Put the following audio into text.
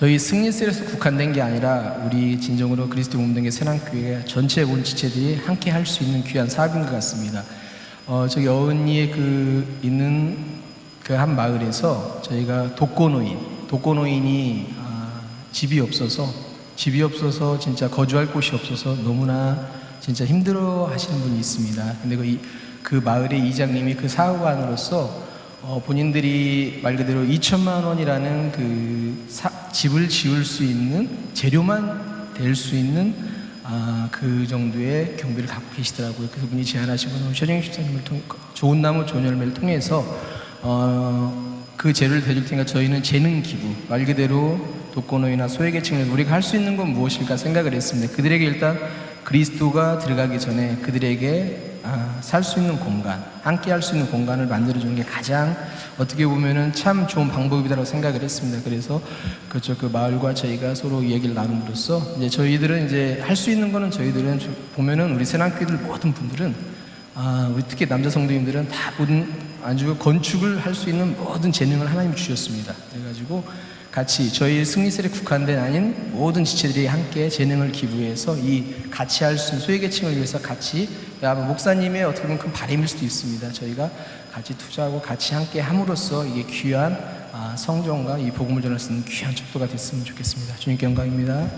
저희 승리셀에서 국한된 게 아니라 우리 진정으로 그리스도 몸된 새남교회 전체 온 지체들이 함께 할 수 있는 귀한 사업인 것 같습니다. 어, 저기 어은리에 그 있는 그 한 마을에서 저희가 독거노인, 독거노인이 아, 집이 없어서 집이 없어서 진짜 거주할 곳이 없어서 너무나 진짜 힘들어 하시는 분이 있습니다. 근데 그, 이- 그 마을의 이장님이 그 사업안으로서 어, 본인들이 말 그대로 2천만 원이라는 그 사- 집을 지을 수 있는 재료만 될 수 있는 아, 그 정도의 경비를 갖고 계시더라고요. 그분이 제안하신 건 최정희 집사님을 통해 좋은 나무 좋은 열매를 통해서 어, 그 재료를 대줄 테니까 저희는 재능 기부 말 그대로 독거노인이나 소외계층에서 우리가 할 수 있는 건 무엇일까 생각을 했습니다. 그들에게 일단 그리스도가 들어가기 전에 그들에게 아, 살 수 있는 공간, 함께 할 수 있는 공간을 만들어주는 게 가장 어떻게 보면은 참 좋은 방법이다라고 생각을 했습니다. 그래서 그쪽 그 마을과 저희가 서로 얘기를 나눔으로써 이제 저희들은 이제 할 수 있는 거는 저희들은 저- 보면은 우리 세남교들 모든 분들은 아, 우리 특히 남자 성도님들은 다 모든 아주 건축을 할 수 있는 모든 재능을 하나님 주셨습니다. 그래가지고 같이 저희 승리셀에 국한된 아닌 모든 지체들이 함께 재능을 기부해서 이 같이 할 수 있는 소외계층을 위해서 같이 아마 목사님의 어떻게 보면 큰 바람일 수도 있습니다. 저희가 같이 투자하고 같이 함께 함으로써 이게 귀한 아, 성정과 이 복음을 전할 수 있는 귀한 척도가 됐으면 좋겠습니다. 주님께 영광입니다.